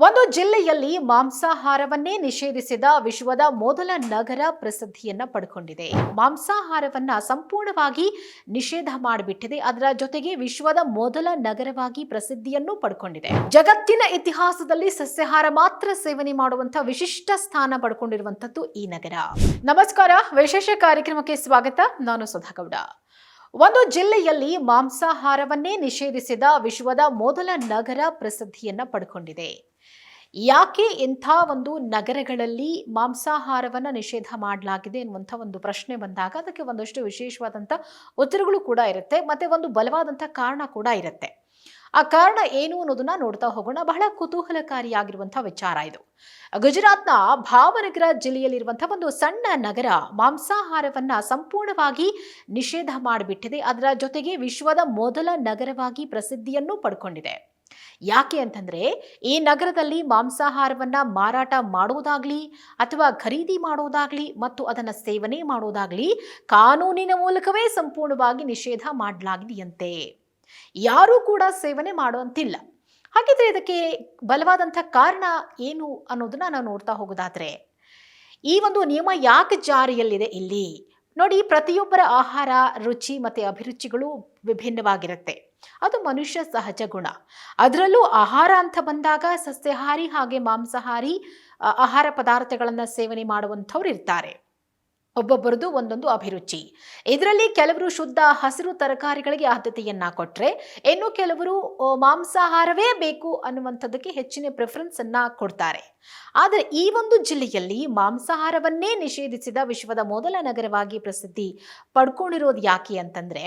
ಒಂದು ಜಿಲ್ಲೆಯಲ್ಲಿ ಮಾಂಸಾಹಾರವನ್ನೇ ನಿಷೇಧಿಸಿದ ವಿಶ್ವದ ಮೊದಲ ನಗರ ಪ್ರಸಿದ್ಧಿಯನ್ನ ಪಡ್ಕೊಂಡಿದೆ. ಮಾಂಸಾಹಾರವನ್ನ ಸಂಪೂರ್ಣವಾಗಿ ನಿಷೇಧ ಮಾಡಿಬಿಟ್ಟಿದೆ. ಅದರ ಜೊತೆಗೆ ವಿಶ್ವದ ಮೊದಲ ನಗರವಾಗಿ ಪ್ರಸಿದ್ಧಿಯನ್ನು ಪಡ್ಕೊಂಡಿದೆ. ಜಗತ್ತಿನ ಇತಿಹಾಸದಲ್ಲಿ ಸಸ್ಯಾಹಾರ ಮಾತ್ರ ಸೇವನೆ ಮಾಡುವಂತಹ ವಿಶಿಷ್ಟ ಸ್ಥಾನ ಪಡ್ಕೊಂಡಿರುವಂತದ್ದು ಈ ನಗರ. ನಮಸ್ಕಾರ. ವಿಶೇಷ ಕಾರ್ಯಕ್ರಮಕ್ಕೆ ಸ್ವಾಗತ. ನಾನು ಸುಧಾಗೌಡ ಒಂದು ಜಿಲ್ಲೆಯಲ್ಲಿ ಮಾಂಸಾಹಾರವನ್ನೇ ನಿಷೇಧಿಸಿದ ವಿಶ್ವದ ಮೊದಲ ನಗರ ಪ್ರಸಿದ್ಧಿಯನ್ನ ಪಡ್ಕೊಂಡಿದೆ. ಯಾಕೆ ಇಂಥ ಒಂದು ನಗರಗಳಲ್ಲಿ ಮಾಂಸಾಹಾರವನ್ನು ನಿಷೇಧ ಮಾಡಲಾಗಿದೆ ಎನ್ನುವಂಥ ಒಂದು ಪ್ರಶ್ನೆ ಬಂದಾಗ ಅದಕ್ಕೆ ಒಂದಷ್ಟು ವಿಶೇಷವಾದಂಥ ಉತ್ತರಗಳು ಕೂಡ ಇರುತ್ತೆ, ಮತ್ತೆ ಒಂದು ಬಲವಾದಂಥ ಕಾರಣ ಕೂಡ ಇರುತ್ತೆ. ಆ ಕಾರಣ ಏನು ಅನ್ನೋದನ್ನ ನೋಡ್ತಾ ಹೋಗೋಣ. ಬಹಳ ಕುತೂಹಲಕಾರಿಯಾಗಿರುವಂಥ ವಿಚಾರ ಇದು. ಗುಜರಾತ್ನ ಭಾವನಗರ ಜಿಲ್ಲೆಯಲ್ಲಿರುವಂತಹ ಒಂದು ಸಣ್ಣ ನಗರ ಮಾಂಸಾಹಾರವನ್ನ ಸಂಪೂರ್ಣವಾಗಿ ನಿಷೇಧ ಮಾಡಿಬಿಟ್ಟಿದೆ. ಅದರ ಜೊತೆಗೆ ವಿಶ್ವದ ಮೊದಲ ನಗರವಾಗಿ ಪ್ರಸಿದ್ಧಿಯನ್ನು ಪಡ್ಕೊಂಡಿದೆ. ಯಾಕೆ ಅಂತಂದ್ರೆ ಈ ನಗರದಲ್ಲಿ ಮಾಂಸಾಹಾರವನ್ನ ಮಾರಾಟ ಮಾಡುವುದಾಗ್ಲಿ ಅಥವಾ ಖರೀದಿ ಮಾಡುವುದಾಗ್ಲಿ ಮತ್ತು ಅದನ್ನು ಸೇವನೆ ಮಾಡುವುದಾಗ್ಲಿ ಕಾನೂನಿನ ಮೂಲಕವೇ ಸಂಪೂರ್ಣವಾಗಿ ನಿಷೇಧ ಮಾಡಲಾಗಿದೆಯಂತೆ. ಯಾರೂ ಕೂಡ ಸೇವನೆ ಮಾಡುವಂತಿಲ್ಲ. ಹಾಗಿದ್ರೆ ಇದಕ್ಕೆ ಬಲವಾದಂಥ ಕಾರಣ ಏನು ಅನ್ನೋದನ್ನ ನಾವು ನೋಡ್ತಾ ಹೋಗೋದಾದ್ರೆ ಈ ಒಂದು ನಿಯಮ ಯಾಕೆ ಜಾರಿಯಲ್ಲಿದೆ ಇಲ್ಲಿ? ನೋಡಿ ಪ್ರತಿಯೊಬ್ಬರ ಆಹಾರ, ರುಚಿ ಮತ್ತು ಅಭಿರುಚಿಗಳು ವಿಭಿನ್ನವಾಗಿರುತ್ತೆ. ಅದು ಮನುಷ್ಯ ಸಹಜ ಗುಣ. ಅದರಲ್ಲೂ ಆಹಾರ ಅಂತ ಬಂದಾಗ ಸಸ್ಯಾಹಾರಿ ಹಾಗೆ ಮಾಂಸಾಹಾರಿ ಆಹಾರ ಪದಾರ್ಥಗಳನ್ನು ಸೇವನೆ ಮಾಡುವಂಥವ್ರು ಇರ್ತಾರೆ. ಒಬ್ಬೊಬ್ಬರದು ಒಂದೊಂದು ಅಭಿರುಚಿ. ಇದರಲ್ಲಿ ಕೆಲವರು ಶುದ್ಧ ಹಸಿರು ತರಕಾರಿಗಳಿಗೆ ಆದ್ಯತೆಯನ್ನ ಕೊಟ್ಟರೆ ಇನ್ನು ಕೆಲವರು ಮಾಂಸಾಹಾರವೇ ಬೇಕು ಅನ್ನುವಂಥದ್ದಕ್ಕೆ ಹೆಚ್ಚಿನ ಪ್ರಿಫರೆನ್ಸ್ ಅನ್ನ ಕೊಡ್ತಾರೆ. ಆದರೆ ಈ ಒಂದು ಜಿಲ್ಲೆಯಲ್ಲಿ ಮಾಂಸಾಹಾರವನ್ನೇ ನಿಷೇಧಿಸಿದ ವಿಶ್ವದ ಮೊದಲ ನಗರವಾಗಿ ಪ್ರಸಿದ್ಧಿ ಪಡ್ಕೊಂಡಿರೋದು ಯಾಕೆ ಅಂತಂದ್ರೆ,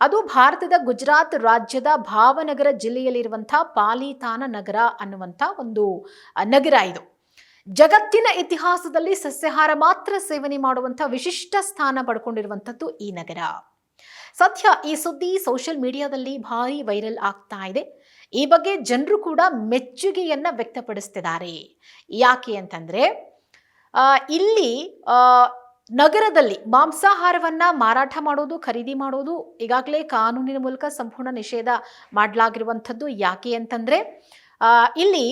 ಅದು ಭಾರತದ ಗುಜರಾತ್ ರಾಜ್ಯದ ಭಾವನಗರ ಜಿಲ್ಲೆಯಲ್ಲಿರುವಂಥ ಪಾಲಿತಾನ ನಗರ ಅನ್ನುವಂಥ ಒಂದು ನಗರ ಇದು. ಜಗತ್ತಿನ ಇತಿಹಾಸದಲ್ಲಿ ಸಸ್ಯಾಹಾರ ಮಾತ್ರ ಸೇವನೆ ಮಾಡುವಂಥ ವಿಶಿಷ್ಟ ಸ್ಥಾನ ಪಡ್ಕೊಂಡಿರುವಂಥದ್ದು ಈ ನಗರ. ಸದ್ಯ ಈ ಸುದ್ದಿ ಸೋಷಿಯಲ್ ಮೀಡಿಯಾದಲ್ಲಿ ಭಾರಿ ವೈರಲ್ ಆಗ್ತಾ ಇದೆ. ಈ ಬಗ್ಗೆ ಜನರು ಕೂಡ ಮೆಚ್ಚುಗೆಯನ್ನ ವ್ಯಕ್ತಪಡಿಸ್ತಿದ್ದಾರೆ. ಯಾಕೆ ಅಂತಂದ್ರೆ ಇಲ್ಲಿ ನಗರದಲ್ಲಿ ಮಾಂಸಾಹಾರವನ್ನ ಮಾರಾಟ ಮಾಡೋದು, ಖರೀದಿ ಮಾಡೋದು ಈಗಾಗಲೇ ಕಾನೂನಿನ ಮೂಲಕ ಸಂಪೂರ್ಣ ನಿಷೇಧ ಮಾಡಲಾಗಿರುವಂಥದ್ದು ಯಾಕೆ ಅಂತಂದ್ರೆ ಇಲ್ಲಿ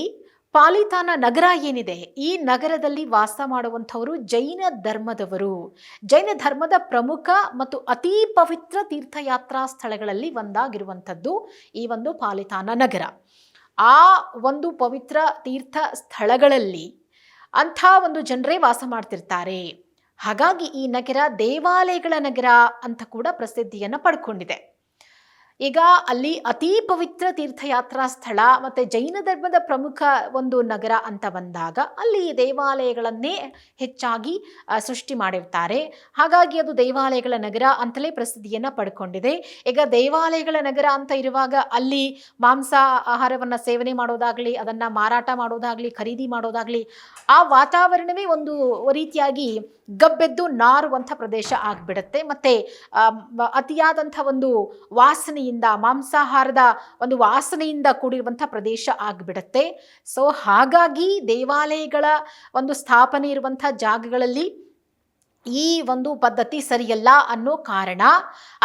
ಪಾಲಿತಾನ ನಗರ ಏನಿದೆ? ಈ ನಗರದಲ್ಲಿ ವಾಸ ಮಾಡುವಂಥವರು ಜೈನ ಧರ್ಮದವರು. ಜೈನ ಧರ್ಮದ ಪ್ರಮುಖ ಮತ್ತು ಅತಿ ಪವಿತ್ರ ತೀರ್ಥಯಾತ್ರಾ ಸ್ಥಳಗಳಲ್ಲಿ ಒಂದಾಗಿರುವಂಥದ್ದು ಈ ಒಂದು ಪಾಲಿತಾನ ನಗರ. ಆ ಒಂದು ಪವಿತ್ರ ತೀರ್ಥ ಸ್ಥಳಗಳಲ್ಲಿ ಅಂಥ ಒಂದು ಜನರೇ ವಾಸ ಮಾಡ್ತಿರ್ತಾರೆ. ಹಾಗಾಗಿ ಈ ನಗರ ದೇವಾಲಯಗಳ ನಗರ ಅಂತ ಕೂಡ ಪ್ರಸಿದ್ಧಿಯನ್ನು ಪಡ್ಕೊಂಡಿದೆ. ಈಗ ಅಲ್ಲಿ ಅತಿ ಪವಿತ್ರ ತೀರ್ಥಯಾತ್ರಾ ಸ್ಥಳ ಮತ್ತು ಜೈನ ಧರ್ಮದ ಪ್ರಮುಖ ಒಂದು ನಗರ ಅಂತ ಬಂದಾಗ ಅಲ್ಲಿ ದೇವಾಲಯಗಳನ್ನೇ ಹೆಚ್ಚಾಗಿ ಸೃಷ್ಟಿ ಮಾಡಿರ್ತಾರೆ. ಹಾಗಾಗಿ ಅದು ದೇವಾಲಯಗಳ ನಗರ ಅಂತಲೇ ಪ್ರಸಿದ್ಧಿಯನ್ನು ಪಡ್ಕೊಂಡಿದೆ. ಈಗ ದೇವಾಲಯಗಳ ನಗರ ಅಂತ ಇರುವಾಗ ಅಲ್ಲಿ ಮಾಂಸ ಆಹಾರವನ್ನು ಸೇವನೆ ಮಾಡೋದಾಗಲಿ, ಅದನ್ನು ಮಾರಾಟ ಮಾಡೋದಾಗಲಿ, ಖರೀದಿ ಮಾಡೋದಾಗಲಿ, ಆ ವಾತಾವರಣವೇ ಒಂದು ರೀತಿಯಾಗಿ ಗಬ್ಬೆದ್ದು ನಾರುವಂಥ ಪ್ರದೇಶ ಆಗಿಬಿಡುತ್ತೆ. ಮತ್ತು ಅತಿಯಾದಂಥ ಒಂದು ವಾಸನೆಯಿಂದ ಮಾಂಸಾಹಾರದ ಒಂದು ವಾಸನೆಯಿಂದ ಕೂಡಿರುವಂಥ ಪ್ರದೇಶ ಆಗಿಬಿಡುತ್ತೆ. ಸೊ ಹಾಗಾಗಿ ದೇವಾಲಯಗಳ ಒಂದು ಸ್ಥಾಪನೆ ಇರುವಂಥ ಜಾಗಗಳಲ್ಲಿ ಈ ಒಂದು ಪದ್ಧತಿ ಸರಿಯಲ್ಲ ಅನ್ನೋ ಕಾರಣ.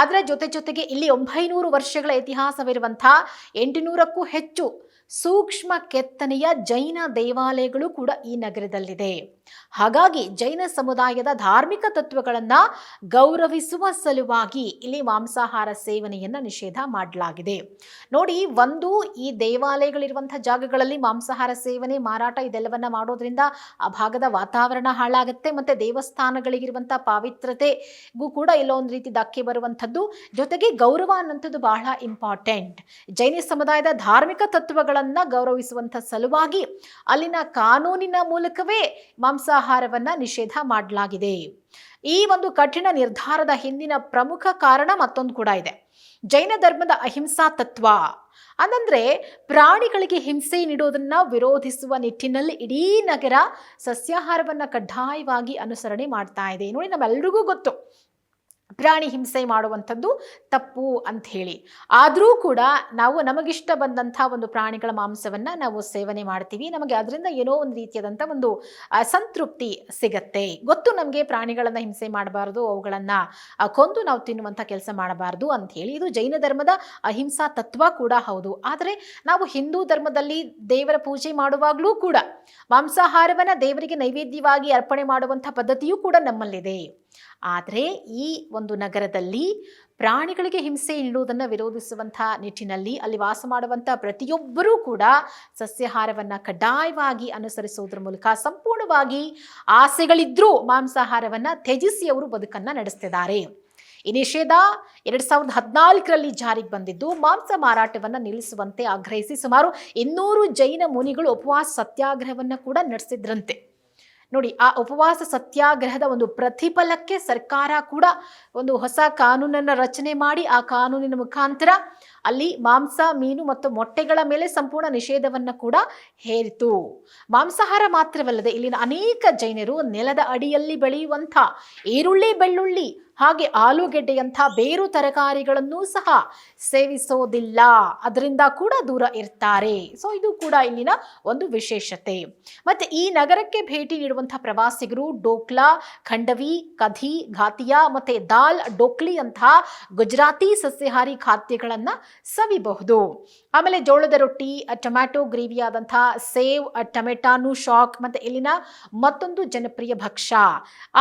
ಅದರ ಜೊತೆ ಜೊತೆಗೆ ಇಲ್ಲಿ ಒಂಬೈನೂರು ವರ್ಷಗಳ ಇತಿಹಾಸವಿರುವಂಥ ಎಂಟುನೂರಕ್ಕೂ ಹೆಚ್ಚು ಸೂಕ್ಷ್ಮ ಕೆತ್ತನೆಯ ಜೈನ ದೇವಾಲಯಗಳು ಕೂಡ ಈ ನಗರದಲ್ಲಿದೆ. ಹಾಗಾಗಿ ಜೈನ ಸಮುದಾಯದ ಧಾರ್ಮಿಕ ತತ್ವಗಳನ್ನು ಗೌರವಿಸುವ ಸಲುವಾಗಿ ಇಲ್ಲಿ ಮಾಂಸಾಹಾರ ಸೇವನೆಯನ್ನು ನಿಷೇಧ ಮಾಡಲಾಗಿದೆ. ನೋಡಿ, ಒಂದು ಈ ದೇವಾಲಯಗಳಿರುವಂಥ ಜಾಗಗಳಲ್ಲಿ ಮಾಂಸಾಹಾರ ಸೇವನೆ, ಮಾರಾಟ ಇದೆಲ್ಲವನ್ನ ಮಾಡೋದ್ರಿಂದ ಆ ಭಾಗದ ವಾತಾವರಣ ಹಾಳಾಗುತ್ತೆ, ಮತ್ತು ದೇವಸ್ಥಾನಗಳಿಗಿರುವಂಥ ಪಾವಿತ್ರತೆಗೂ ಕೂಡ ಇಲ್ಲೊಂದು ರೀತಿ ಧಕ್ಕೆ ಬರುವಂಥದ್ದು. ಜೊತೆಗೆ ಗೌರವ ಅನ್ನೋಂಥದ್ದು ಬಹಳ ಇಂಪಾರ್ಟೆಂಟ್ ಜೈನ ಸಮುದಾಯದ ಧಾರ್ಮಿಕ ತತ್ವಗಳನ್ನು ಗೌರವಿಸುವಂಥ ಸಲುವಾಗಿ ಅಲ್ಲಿನ ಕಾನೂನಿನ ಮೂಲಕವೇ ಮಾಂಸಾಹಾರವನ್ನು ನಿಷೇಧ ಮಾಡಲಾಗಿದೆ. ಈ ಒಂದು ಕಠಿಣ ನಿರ್ಧಾರದ ಹಿಂದಿನ ಪ್ರಮುಖ ಕಾರಣ ಮತ್ತೊಂದು ಕೂಡ ಇದೆ. ಜೈನ ಧರ್ಮದ ಅಹಿಂಸಾ ತತ್ವ. ಅಂದ್ರೆ ಪ್ರಾಣಿಗಳಿಗೆ ಹಿಂಸೆ ನೀಡುವುದನ್ನ ವಿರೋಧಿಸುವ ನಿಟ್ಟಿನಲ್ಲಿ ಇಡೀ ನಗರ ಸಸ್ಯಾಹಾರವನ್ನ ಕಡ್ಡಾಯವಾಗಿ ಅನುಸರಣೆ ಮಾಡ್ತಾ ಇದೆ. ನೋಡಿ, ನಮ್ಮೆಲ್ರಿಗೂ ಗೊತ್ತು. ಪ್ರಾಣಿ ಹಿಂಸೆ ಮಾಡುವಂಥದ್ದು ತಪ್ಪು ಅಂತ ಹೇಳಿ. ಆದರೂ ಕೂಡ ನಾವು ನಮಗಿಷ್ಟ ಬಂದಂಥ ಒಂದು ಪ್ರಾಣಿಗಳ ಮಾಂಸವನ್ನು ನಾವು ಸೇವನೆ ಮಾಡ್ತೀವಿ. ನಮಗೆ ಅದರಿಂದ ಏನೋ ಒಂದು ರೀತಿಯಾದಂಥ ಒಂದು ಸಂತೃಪ್ತಿ ಸಿಗತ್ತೆ. ಗೊತ್ತು ನಮಗೆ ಪ್ರಾಣಿಗಳನ್ನು ಹಿಂಸೆ ಮಾಡಬಾರ್ದು, ಅವುಗಳನ್ನು ಕೊಂದು ನಾವು ತಿನ್ನುವಂಥ ಕೆಲಸ ಮಾಡಬಾರ್ದು ಅಂತ ಹೇಳಿ. ಇದು ಜೈನ ಧರ್ಮದ ಅಹಿಂಸಾ ತತ್ವ ಕೂಡ ಹೌದು. ಆದರೆ ನಾವು ಹಿಂದೂ ಧರ್ಮದಲ್ಲಿ ದೇವರ ಪೂಜೆ ಮಾಡುವಾಗಲೂ ಕೂಡ ಮಾಂಸಾಹಾರವನ್ನು ದೇವರಿಗೆ ನೈವೇದ್ಯವಾಗಿ ಅರ್ಪಣೆ ಮಾಡುವಂಥ ಪದ್ಧತಿಯೂ ಕೂಡ ನಮ್ಮಲ್ಲಿದೆ. ಆದರೆ ಈ ಒಂದು ನಗರದಲ್ಲಿ ಪ್ರಾಣಿಗಳಿಗೆ ಹಿಂಸೆ ನೀಡುವುದನ್ನು ವಿರೋಧಿಸುವಂಥ ನಿಟ್ಟಿನಲ್ಲಿ ಅಲ್ಲಿ ವಾಸ ಮಾಡುವಂಥ ಪ್ರತಿಯೊಬ್ಬರೂ ಕೂಡ ಸಸ್ಯಾಹಾರವನ್ನು ಕಡ್ಡಾಯವಾಗಿ ಅನುಸರಿಸುವುದರ ಮೂಲಕ ಸಂಪೂರ್ಣವಾಗಿ ಆಸೆಗಳಿದ್ದರೂ ಮಾಂಸಾಹಾರವನ್ನು ತ್ಯಜಿಸಿ ಅವರು ಬದುಕನ್ನು ನಡೆಸ್ತಿದ್ದಾರೆ. ಈ ನಿಷೇಧ ಎರಡು ಸಾವಿರದ ಹದಿನಾಲ್ಕರಲ್ಲಿ ಜಾರಿಗೆ ಬಂದಿದ್ದು ಮಾಂಸ ಮಾರಾಟವನ್ನು ನಿಲ್ಲಿಸುವಂತೆ ಆಗ್ರಹಿಸಿ ಸುಮಾರು ಇನ್ನೂರು ಜೈನ ಮುನಿಗಳು ಉಪವಾಸ ಸತ್ಯಾಗ್ರಹವನ್ನು ಕೂಡ ನಡೆಸಿದ್ರಂತೆ. ನೋಡಿ, ಆ ಉಪವಾಸ ಸತ್ಯಾಗ್ರಹದ ಒಂದು ಪ್ರತಿಫಲಕ್ಕೆ ಸರ್ಕಾರ ಕೂಡ ಒಂದು ಹೊಸ ಕಾನೂನನ್ನು ರಚನೆ ಮಾಡಿ, ಆ ಕಾನೂನಿನ ಮುಖಾಂತರ ಅಲ್ಲಿ ಮಾಂಸ, ಮೀನು ಮತ್ತು ಮೊಟ್ಟೆಗಳ ಮೇಲೆ ಸಂಪೂರ್ಣ ನಿಷೇಧವನ್ನು ಕೂಡ ಹೇರಿತು. ಮಾಂಸಾಹಾರ ಮಾತ್ರವಲ್ಲದೆ ಇಲ್ಲಿನ ಅನೇಕ ಜೈನರು ನೆಲದ ಅಡಿಯಲ್ಲಿ ಬೆಳೆಯುವಂಥ ಈರುಳ್ಳಿ, ಬೆಳ್ಳುಳ್ಳಿ ಹಾಗೆ ಆಲೂಗೆಡ್ಡೆಯಂಥ ಬೇರು ತರಕಾರಿಗಳನ್ನು ಸಹ ಸೇವಿಸೋದಿಲ್ಲ. ಅದರಿಂದ ಕೂಡ ದೂರ ಇರ್ತಾರೆ. ಸೊ ಇದು ಕೂಡ ಇಲ್ಲಿನ ಒಂದು ವಿಶೇಷತೆ. ಮತ್ತೆ ಈ ನಗರಕ್ಕೆ ಭೇಟಿ ನೀಡುವಂಥ ಪ್ರವಾಸಿಗರು ಡೋಕ್ಲಾ, ಖಂಡವಿ, ಕಧಿ, ಘಾತಿಯಾ ಮತ್ತೆ ದಾಲ್, ಡೋಕ್ಲಿ ಅಂತ ಗುಜರಾತಿ ಸಸ್ಯಾಹಾರಿ ಖಾದ್ಯಗಳನ್ನು ಸವಿಬಹುದು. ಆಮೇಲೆ ಜೋಳದ ರೊಟ್ಟಿ, ಟೊಮ್ಯಾಟೊ ಗ್ರೇವಿಯಾದಂಥ ಸೇವ್, ಟೊಮೆಟಾನು ಶಾಕ್ ಮತ್ತೆ ಇಲ್ಲಿನ ಮತ್ತೊಂದು ಜನಪ್ರಿಯ ಭಕ್ಷ್ಯ.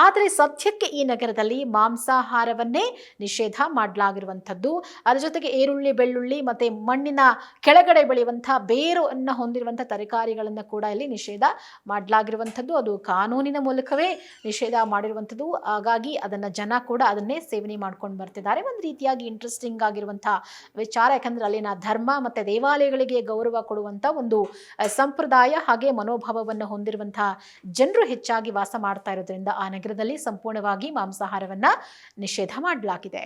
ಆದರೆ ಸದ್ಯಕ್ಕೆ ಈ ನಗರದಲ್ಲಿ ಮಾಂಸಾಹಾರವನ್ನೇ ನಿಷೇಧ ಮಾಡಲಾಗಿರುವಂಥದ್ದು. ಅದರ ಜೊತೆಗೆ ಈರುಳ್ಳಿ, ಬೆಳ್ಳುಳ್ಳಿ ಮತ್ತೆ ಮಣ್ಣಿನ ಕೆಳಗಡೆ ಬೆಳೆಯುವಂಥ ಬೇರನ್ನು ಹೊಂದಿರುವಂಥ ತರಕಾರಿಗಳನ್ನು ಕೂಡ ಇಲ್ಲಿ ನಿಷೇಧ ಮಾಡಲಾಗಿರುವಂಥದ್ದು. ಅದು ಕಾನೂನಿನ ಮೂಲಕವೇ ನಿಷೇಧ ಮಾಡಿರುವಂಥದ್ದು. ಹಾಗಾಗಿ ಅದನ್ನು ಜನ ಕೂಡ ಅದನ್ನೇ ಸೇವನೆ ಮಾಡ್ಕೊಂಡು ಬರ್ತಿದ್ದಾರೆ. ಒಂದು ರೀತಿಯಾಗಿ ಇಂಟ್ರೆಸ್ಟಿಂಗ್ ಆಗಿರುವಂಥ ವಿಚಾರ. ಯಾಕಂದರೆ ಅಲ್ಲಿನ ಧರ್ಮ ಮತ್ತು ದೇವಾಲಯಗಳಿಗೆ ಗೌರವ ಕೊಡುವಂಥ ಒಂದು ಸಂಪ್ರದಾಯ ಹಾಗೆ ಮನೋಭಾವವನ್ನು ಹೊಂದಿರುವಂಥ ಜನರು ಹೆಚ್ಚಾಗಿ ವಾಸ ಮಾಡ್ತಾ ಇರೋದ್ರಿಂದ ಆ ನಗರದಲ್ಲಿ ಸಂಪೂರ್ಣವಾಗಿ ಮಾಂಸಾಹಾರವನ್ನು ನಿಷೇಧ ಮಾಡಲಾಗಿದೆ.